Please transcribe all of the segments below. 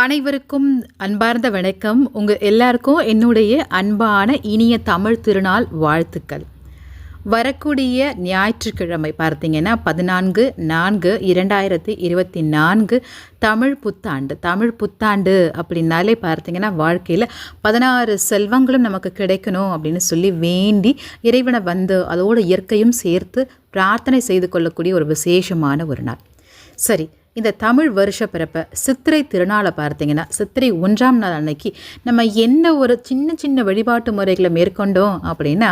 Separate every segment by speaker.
Speaker 1: அனைவருக்கும் அன்பார்ந்த வணக்கம். உங்கள் எல்லாருக்கும் என்னுடைய அன்பான இனிய தமிழ் திருநாள் வாழ்த்துக்கள். வரக்கூடிய ஞாயிற்றுக்கிழமை பார்த்தீங்கன்னா பதினான்கு நான்கு இரண்டாயிரத்தி இருபத்தி நான்கு தமிழ் புத்தாண்டு. தமிழ் புத்தாண்டு அப்படின்னாலே பார்த்தீங்கன்னா வாழ்க்கையில் பதினாறு செல்வங்களும் நமக்கு கிடைக்கணும் அப்படின்னு சொல்லி வேண்டி இறைவனை வந்து அதோட இயற்கையும் சேர்த்து பிரார்த்தனை செய்து கொள்ளக்கூடிய ஒரு விசேஷமான ஒரு நாள். சரி இந்த தமிழ் வருஷ பிறப்ப சித்திரை திருநாளை பார்த்தீங்கன்னா சித்திரை ஒன்றாம் நாள் அன்னைக்கு நம்ம என்ன ஒரு சின்ன சின்ன வழிபாட்டு முறைகளை மேற்கொண்டோம் அப்படின்னா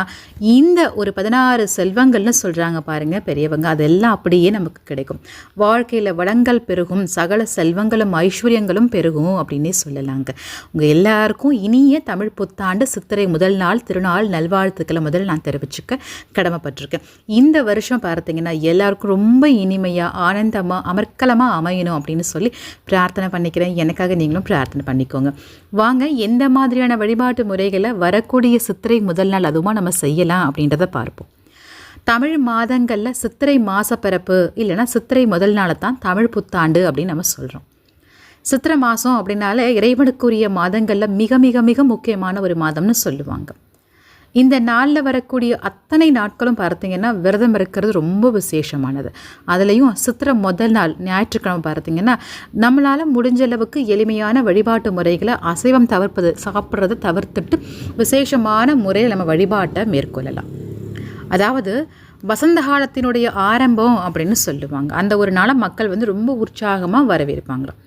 Speaker 1: இந்த ஒரு பதினாறு செல்வங்கள்னு சொல்கிறாங்க பாருங்கள் பெரியவங்க. அதெல்லாம் அப்படியே நமக்கு கிடைக்கும். வாழ்க்கையில் வளங்கள் பெருகும் சகல செல்வங்களும் ஐஸ்வர்யங்களும் பெருகும் அப்படின்னே சொல்லலாங்க. உங்கள் எல்லாருக்கும் இனிய தமிழ் புத்தாண்டு சித்திரை முதல் நாள் திருநாள் நல்வாழ்த்துக்களை முதல் நான் தெரிவிச்சுக்க கடமைப்பட்டிருக்கேன். இந்த வருஷம் பார்த்தீங்கன்னா எல்லாருக்கும் ரொம்ப இனிமையாக ஆனந்தமாக அமர்க்கலமாக அமையணும் அப்படின்னு சொல்லி பிரார்த்தனை பண்ணிக்கிறேன். எனக்காக நீங்களும் பிரார்த்தனை பண்ணிக்கோங்க. வாங்க எந்த மாதிரியான வழிபாட்டு முறைகளை வரக்கூடிய சித்திரை முதல் நாள் அதுவுமா நம்ம செய்யலாம் அப்படின்றத பார்ப்போம். தமிழ் மாதங்களில் சித்திரை மாசப்பரப்பு இல்லைன்னா சித்திரை முதல் நாளை தான் தமிழ் புத்தாண்டு அப்படின்னு நம்ம சொல்கிறோம் சித்திரை மாதம் அப்படின்னாலே இறைவனுக்குரிய மாதங்களில் மிக மிக மிக முக்கியமான ஒரு மாதம்னு சொல்லுவாங்க. இந்த நாளில் வரக்கூடிய அத்தனை நாட்களும் பார்த்திங்கன்னா விரதம் இருக்கிறது ரொம்ப விசேஷமானது. அதுலேயும் சித்திரை முதல் நாள் ஞாயிற்றுக்கிழமை பார்த்திங்கன்னா நம்மளால் முடிஞ்ச அளவுக்கு எளிமையான வழிபாட்டு முறைகளை அசைவம் தவிர்ப்பது சாப்பிட்றதை தவிர்த்துட்டு விசேஷமான முறையில் நம்ம வழிபாட்டை மேற்கொள்ளலாம். அதாவது வசந்த காலத்தினுடைய ஆரம்பம் அப்படின்னு சொல்லுவாங்க. அந்த ஒரு நாளை மக்கள் வந்து ரொம்ப உற்சாகமாக வரவேற்பாங்களாம்.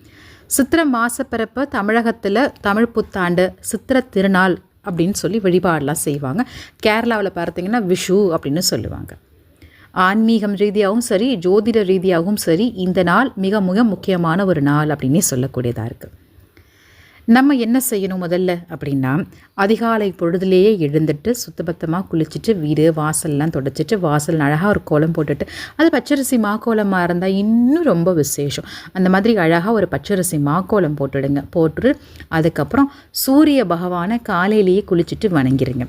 Speaker 1: சித்திரை மாசப்பிறப்ப தமிழகத்தில் தமிழ் புத்தாண்டு சித்திர திருநாள் அப்படின்னு சொல்லி வழிபாடெலாம் செய்வாங்க. கேரளாவில் பார்த்தீங்கன்னா விஷு அப்படின்னு சொல்லுவாங்க. ஆன்மீகம் ரீதியாகவும் சரி ஜோதிட ரீதியாகவும் சரி இந்த நாள் மிக மிக முக்கியமான ஒரு நாள் அப்படின்னே சொல்லக்கூடியதாக இருக்குது நம்ம என்ன செய்யணும் முதல்ல அப்படின்னா அதிகாலை பொழுதுலேயே எழுந்துட்டு சுத்தபத்தமாக குளிச்சுட்டு வீடு வாசல்லாம் தொடச்சிட்டு வாசல் அழகாக ஒரு கோலம் போட்டுட்டு அது பச்சரிசி மாக்கோலமாக இருந்தால் இன்னும் ரொம்ப விசேஷம். அந்த மாதிரி அழகாக ஒரு பச்சரிசி மாக்கோலம் போட்டுடுங்க. போட்டு அதுக்கப்புறம் சூரிய பகவானை காலையிலேயே குளிச்சுட்டு வணங்கிருங்க.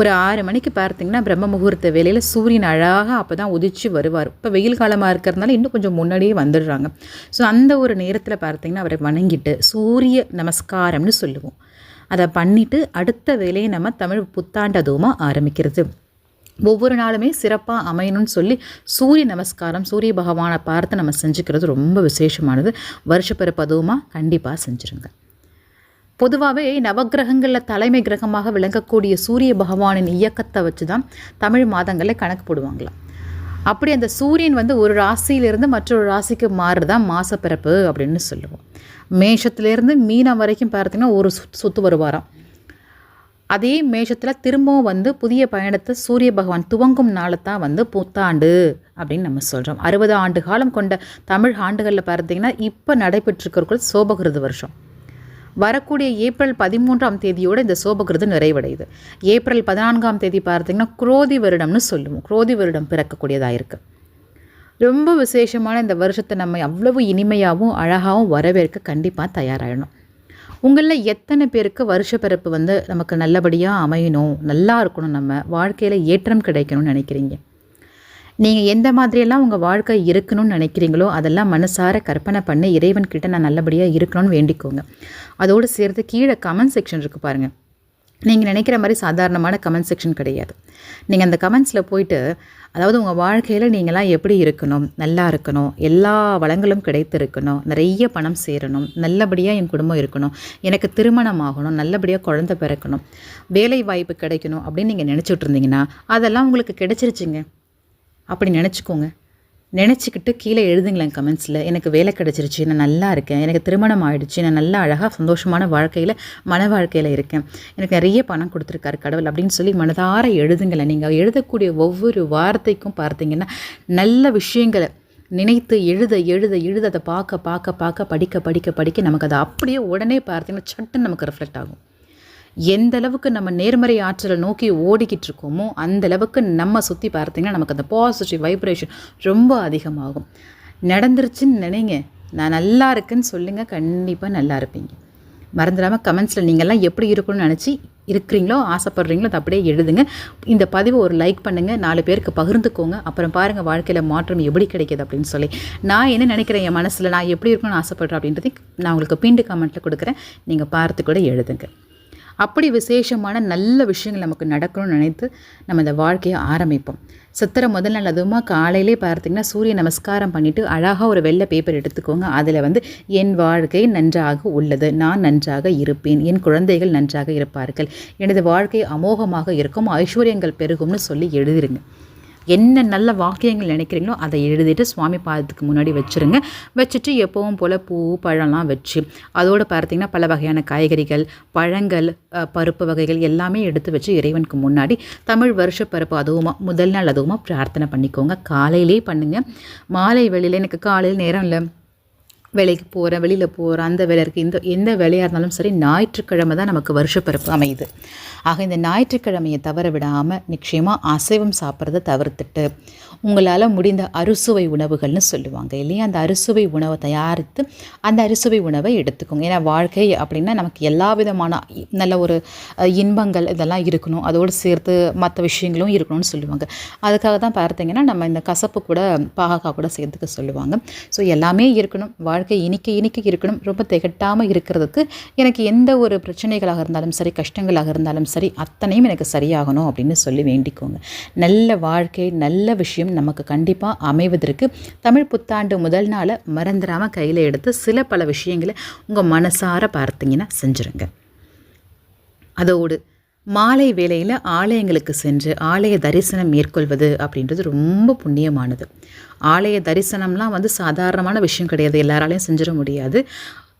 Speaker 1: ஒரு ஆறு மணிக்கு பார்த்தீங்கன்னா பிரம்ம முகூர்த்த வேலையில் சூரியன் அழகாக அப்போ தான் உதிச்சு வருவார். இப்போ வெயில் காலமாக இருக்கிறதுனால இன்னும் கொஞ்சம் முன்னாடியே வந்துடுறாங்க. ஸோ அந்த ஒரு நேரத்தில் பார்த்தீங்கன்னா அவரை வணங்கிட்டு சூரிய நமஸ்காரம்னு சொல்லுவோம். அதை பண்ணிவிட்டு அடுத்த வேலையை நம்ம தமிழ் புத்தாண்டதுமாக ஆரம்பிக்கிறது. ஒவ்வொரு நாளுமே சிறப்பாக அமையணும்னு சொல்லி சூரிய நமஸ்காரம் சூரிய பகவானை பார்த்து நம்ம செஞ்சுக்கிறது ரொம்ப விசேஷமானது. வருஷப்பிறப்பு அதுவுமா கண்டிப்பாக செஞ்சுருங்க. பொதுவாகவே நவகிரகங்களில் தலைமை கிரகமாக விளங்கக்கூடிய சூரிய பகவானின் இயக்கத்தை வச்சு தான் தமிழ் மாதங்களில் கணக்கு போடுவாங்களாம் அப்படி அந்த சூரியன் வந்து ஒரு ராசியிலிருந்து மற்றொரு ராசிக்கு மாறுதான் மாசப்பிறப்பு அப்படின்னு சொல்லுவோம். மேஷத்துலேருந்து மீனம் வரைக்கும் பார்த்தீங்கன்னா ஒரு சுத் சுற்று வருவாராம். அதே மேஷத்தில் திரும்பவும் வந்து புதிய பயணத்தை சூரிய பகவான் துவங்கும் நாளை தான் வந்து புத்தாண்டு அப்படின்னு நம்ம சொல்கிறோம் அறுபது ஆண்டு காலம் கொண்ட தமிழ் ஆண்டுகளில் பார்த்தீங்கன்னா இப்போ நடைபெற்றிருக்கிறக்குள் சோபகிருது வருஷம். வரக்கூடிய ஏப்ரல் பதிமூன்றாம் தேதியோடு இந்த சோபகிருதம் நிறைவடையுது. ஏப்ரல் பதினான்காம் தேதி பார்த்தீங்கன்னா குரோதி வருடம்னு சொல்லுவோம். குரோதி வருடம் பிறக்கக்கூடியதாக இருக்குது ரொம்ப விசேஷமான இந்த வருஷத்தை நம்ம அவ்வளவு இனிமையாகவும் அழகாகவும் வரவேற்க கண்டிப்பாக தயாராகிடணும் உங்களில் எத்தனை பேருக்கு வருஷ பிறப்பு வந்து நமக்கு நல்லபடியாக அமையணும் நல்லா இருக்கணும் நம்ம வாழ்க்கையில் ஏற்றம் கிடைக்கணும்னு நினைக்கிறீங்க? நீங்கள் எந்த மாதிரியெல்லாம் உங்கள் வாழ்க்கை இருக்கணும்னு நினைக்கிறீங்களோ அதெல்லாம் மனசார கற்பனை பண்ணி இறைவன் கிட்ட நான் நல்லபடியாக இருக்கணும்னு வேண்டிக்கோங்க. அதோடு சேர்த்து கீழே கமெண்ட் செக்ஷன் இருக்குது பாருங்கள் நீங்கள் நினைக்கிற மாதிரி சாதாரணமான கமெண்ட் செக்ஷன் கிடையாது. நீங்கள் அந்த கமெண்ட்ஸில் போயிட்டு அதாவது உங்கள் வாழ்க்கையில் நீங்களாம் எப்படி இருக்கணும் நல்லா இருக்கணும் எல்லா வளங்களும் கிடைத்து இருக்கணும் நிறைய பணம் சேரணும் நல்லபடியாக என் குடும்பம் இருக்கணும் எனக்கு திருமணம் ஆகணும் நல்லபடியாக குழந்தை பிறக்கணும் வேலை வாய்ப்பு கிடைக்கணும் அப்படின்னு நீங்கள் நினச்சிட்டு இருந்தீங்கன்னா அதெல்லாம் உங்களுக்கு கிடைச்சிருச்சுங்க. அப்படி நினச்சிக்கோங்க. நினச்சிக்கிட்டு கீழே எழுதுங்களேன் கமெண்ட்ஸில் எனக்கு வேலை கிடச்சிருச்சு நான் நல்லா இருக்கேன். எனக்கு திருமணம் ஆகிடுச்சு நான் நல்லா அழகாக சந்தோஷமான வாழ்க்கையில் மன வாழ்க்கையில் இருக்கேன். எனக்கு நிறைய பணம் கொடுத்துருக்காரு கடவுள் அப்படின்னு சொல்லி மனதார எழுதுங்களேன். நீங்கள் எழுதக்கூடிய ஒவ்வொரு வார்த்தைக்கும் பார்த்தீங்கன்னா நல்ல விஷயங்களை நினைத்து எழுத எழுத எழுத அதை பார்க்க பார்க்க பார்க்க படிக்க படிக்க படிக்க நமக்கு அதை அப்படியே உடனே பார்த்தீங்கன்னா சட்டுன்னு நமக்கு ரிஃப்ளெக்ட் ஆகும். எந்த அளவுக்கு நம்ம நேர்மறை ஆற்றலை நோக்கி ஓடிக்கிட்டு இருக்கோமோ அந்த அளவுக்கு நம்ம சுற்றி பார்த்தீங்கன்னா நமக்கு அந்த பாசிட்டிவ் வைப்ரேஷன் ரொம்ப அதிகமாகும். நடந்துருச்சுன்னு நினைங்க. நான் நல்லா இருக்குன்னு சொல்லுங்கள் கண்டிப்பாக நல்லா இருப்பீங்க. மறந்துடாமல் கமெண்ட்ஸில் நீங்கள்லாம் எப்படி இருக்கணும்னு நினச்சி இருக்கிறீங்களோ ஆசைப்படுறீங்களோ அதை அப்படியே எழுதுங்க. இந்த பதிவை ஒரு லைக் பண்ணுங்கள் நாலு பேருக்கு பகிர்ந்துக்கோங்க. அப்புறம் பாருங்கள் வாழ்க்கையில் மாற்றம் எப்படி கிடைக்கிது அப்படின்னு சொல்லி. நான் என்ன நினைக்கிறேன் என் மனசில்? நான் எப்படி இருக்கணும்னு ஆசைப்பட்றேன் அப்படின்றதை நான் உங்களுக்கு பிண்டு கமெண்ட்டில் கொடுக்குறேன். நீங்கள் பார்த்து கூட எழுதுங்க. அப்படி விசேஷமான நல்ல விஷயங்கள் நமக்கு நடக்கணும்னு நினைத்து நம்ம இந்த வாழ்க்கையை ஆரம்பிப்போம். சித்திரை முதல் நாள் அதுவுமா காலையிலே பார்த்தீங்கன்னா சூரிய நமஸ்காரம் பண்ணிவிட்டு அழகாக ஒரு வெள்ளை பேப்பர் எடுத்துக்கோங்க. அதில் வந்து என் வாழ்க்கை நன்றாக உள்ளது. நான் நன்றாக இருப்பேன். என் குழந்தைகள் நன்றாக இருப்பார்கள். எனது வாழ்க்கை அமோகமாக இருக்கும். ஐஸ்வர்யங்கள் பெருகும்னு சொல்லி எழுதிருங்க. என்ன நல்ல வாக்கியங்கள் நினைக்கிறீங்களோ அதை எழுதிட்டு சுவாமி பாதத்துக்கு முன்னாடி வச்சுருங்க. வச்சுட்டு எப்போவும் போல் பூ பழம்லாம் வச்சு அதோடு பார்த்தீங்கன்னா பல வகையான காய்கறிகள் பழங்கள் பருப்பு வகைகள் எல்லாமே எடுத்து வச்சு இறைவனுக்கு முன்னாடி தமிழ் வருஷ பருப்பு அதுவுமா முதல் நாள் அதுவுமா பிரார்த்தனை பண்ணிக்கோங்க. காலையிலே பண்ணுங்கள் மாலை வெளியில் எனக்கு காலையில் நேரம் இல்லை. வேலைக்கு போகிறேன் வெளியில் போகிறேன் அந்த வேலை இருக்குது இந்த எந்த வேலையாக இருந்தாலும் சரி ஞாயிற்றுக்கிழமை தான் நமக்கு வருஷப்பிறப்பு அமையுது. ஆக இந்த ஞாயிற்றுக்கிழமையை தவற விடாமல் நிச்சயமாக அசைவம் சாப்பிட்றத தவிர்த்துட்டு உங்களால் முடிந்த அறுசுவை உணவுகள்னு சொல்லுவாங்க இல்லையா? அந்த அறுசுவை உணவை தயாரித்து அந்த அறுசுவை உணவை எடுத்துக்கோங்க. ஏன்னா வாழ்க்கை அப்படின்னா நமக்கு எல்லா விதமான நல்ல ஒரு இன்பங்கள் இதெல்லாம் இருக்கணும். அதோடு சேர்த்து மற்ற விஷயங்களும் இருக்கணும்னு சொல்லுவாங்க. அதுக்காக தான் பார்த்தீங்கன்னா நம்ம இந்த கசப்பு கூட பாகக்காய் கூட சேர்த்துக்க சொல்லுவாங்க. ஸோ எல்லாமே இருக்கணும். வாழ்க்கை இனிக்க இனிக்க இருக்கணும் ரொம்ப திகட்டாமல் இருக்கிறதுக்கு எனக்கு எந்த ஒரு பிரச்சனைகளாக இருந்தாலும் சரி கஷ்டங்களாக இருந்தாலும் சரி அத்தனையும் எனக்கு சரியாகணும் அப்படின்னு சொல்லி வேண்டிக்கோங்க. நல்ல வாழ்க்கை நல்ல விஷயம் நமக்கு கண்டிப்பாக அமைவதற்கு தமிழ் புத்தாண்டு முதல் நாளை மறந்துடாமல் கையில் எடுத்து சில பல விஷயங்களை உங்கள் மனசார பார்த்தீங்கன்னா செஞ்சுருங்க. அதோடு மாலை வேளையில் ஆலயங்களுக்கு சென்று ஆலய தரிசனம் மேற்கொள்வது அப்படின்றது ரொம்ப புண்ணியமானது. ஆலய தரிசனம்லாம் வந்து சாதாரணமான விஷயம் கிடையாது. எல்லாராலையும் செஞ்சிட முடியாது.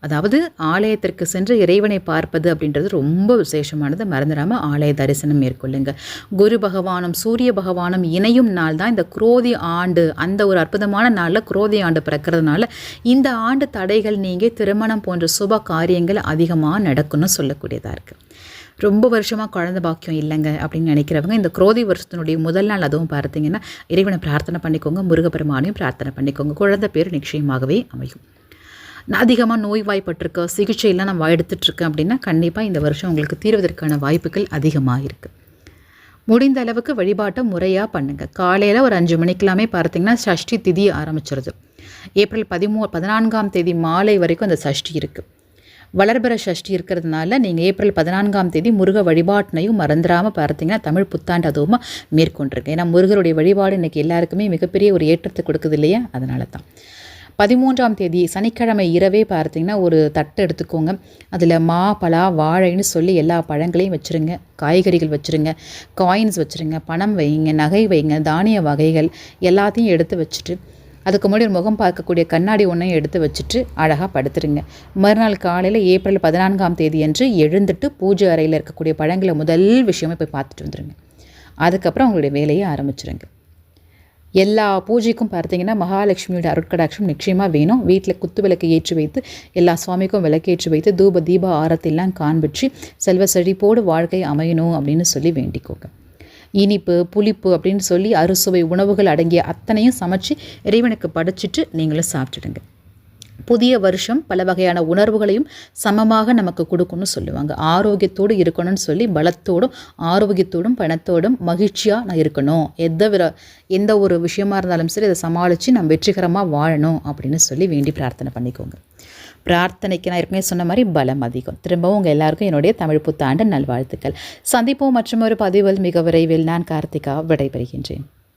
Speaker 1: அதாவது ஆலயத்திற்கு சென்று இறைவனை பார்ப்பது அப்படின்றது ரொம்ப விசேஷமானது. மறந்துடாமல் ஆலய தரிசனம் மேற்கொள்ளுங்க. குரு பகவானும் சூரிய பகவானும் இணையும் நாள் தான் இந்த குரோதி ஆண்டு. அந்த ஒரு அற்புதமான நாளில் குரோதி ஆண்டு பிறக்கிறதுனால இந்த ஆண்டு தடைகள் நீங்கி திருமணம் போன்ற சுப காரியங்கள் அதிகமாக நடக்கும்னு சொல்லக்கூடியதாக இருக்குது ரொம்ப வருஷமாக குழந்த பாக்கியம் இல்லைங்க அப்படின்னு நினைக்கிறவங்க இந்த குரோதி வருஷத்தினுடைய முதல் நாள் அதுவும் பார்த்தீங்கன்னா இறைவனை பிரார்த்தனை பண்ணிக்கோங்க முருகப்பெருமானையும் பிரார்த்தனை பண்ணிக்கோங்க. குழந்தை பேர் நிச்சயமாகவே அமையும். அதிகமாக நோய்வாய்ப்பட்டிருக்க சிகிச்சையெல்லாம் நம்ம எடுத்துகிட்ருக்கேன் அப்படின்னா கண்டிப்பாக இந்த வருஷம் உங்களுக்கு தீர்வதற்கான வாய்ப்புகள் அதிகமாக இருக்குது முடிந்த அளவுக்கு வழிபாட்டை முறையாக பண்ணுங்கள் காலையில் ஒரு அஞ்சு மணிக்கெல்லாமே பார்த்தீங்கன்னா சஷ்டி திதி ஆரம்பிச்சிருது. ஏப்ரல் பதிமூ பதினான்காம் தேதி மாலை வரைக்கும் அந்த சஷ்டி இருக்குது வளர்பிற சஷ்டி இருக்கிறதுனால நீங்கள் ஏப்ரல் பதினான்காம் தேதி முருக வழிபாட்டினையும் மறந்துடாமல் பார்த்தீங்கன்னா தமிழ் புத்தாண்டு அதுவும் மேற்கொண்டிருக்கு. ஏன்னா முருகருடைய வழிபாடு இன்றைக்கி எல்லாருக்குமே மிகப்பெரிய ஒரு ஏற்றத்தை கொடுக்குது இல்லையா? அதனால தான் பதிமூன்றாம் தேதி சனிக்கிழமை இரவே பார்த்தீங்கன்னா ஒரு தட்டு எடுத்துக்கோங்க. அதில் மா பலா வாழைன்னு சொல்லி எல்லா பழங்களையும் வச்சுருங்க. காய்கறிகள் வச்சுருங்க. காயின்ஸ் வச்சுருங்க. பணம் வைங்க. நகை வைங்க. தானிய வகைகள் எல்லாத்தையும் எடுத்து வச்சுட்டு அதுக்கு முன்னாடி முகம் பார்க்கக்கூடிய கண்ணாடி ஒன்றையும் எடுத்து வச்சுட்டு அழகாக படுத்துருங்க. மறுநாள் காலையில் ஏப்ரல் பதினான்காம் தேதி அன்று எழுந்துட்டு பூஜை அறையில் இருக்கக்கூடிய பழங்களை முதல் விஷயமே போய் பார்த்துட்டு வந்துடுங்க அதுக்கப்புறம் அவங்களுடைய வேலையை ஆரம்பிச்சிருங்க. எல்லா பூஜைக்கும் பார்த்தீங்கன்னா மகாலட்சுமியோட அருட்கடாட்சம் நிச்சயமாக வேணும். வீட்டில் குத்து விளக்கு ஏற்றி வைத்து எல்லா சுவாமிக்கும் விளக்கேற்றி வைத்து தூப தீப ஆரத்தெல்லாம் காண்பிச்சு செல்வ செழிப்போடு வாழ்க்கை அமையணும் அப்படின்னு சொல்லி வேண்டிக்கோங்க. இனிப்பு புளிப்பு அப்படின்னு சொல்லி அறுசுவை உணவுகள் அடங்கிய அத்தனையும் சமைச்சு இறைவனுக்கு படைச்சிட்டு நீங்களும் சாப்பிட்டுடுங்க. புதிய வருஷம் பல வகையான உணர்வுகளையும் சமமாக நமக்கு கொடுக்கும்னு சொல்லுவாங்க. ஆரோக்கியத்தோடு இருக்கணும்னு சொல்லி பலத்தோடும் ஆரோக்கியத்தோடும் பணத்தோடும் மகிழ்ச்சியாக நான் இருக்கணும். எந்த விர எந்த ஒரு விஷயமா இருந்தாலும் சரி அதை சமாளித்து நம்ம வெற்றிகரமாக வாழணும் அப்படின்னு சொல்லி வேண்டி பிரார்த்தனை பண்ணிக்கோங்க. பிரார்த்தனைக்கு நான் ஏற்கனவே சொன்ன மாதிரி பலம் அதிகம். திரும்பவும் உங்கள் எல்லாருக்கும் என்னுடைய தமிழ் புத்தாண்டு நல்வாழ்த்துக்கள். சந்திப்போம் மற்றும் ஒரு பதிவில் மிக விரைவில் நான் கார்த்திகா விடைபெறுகின்றேன்.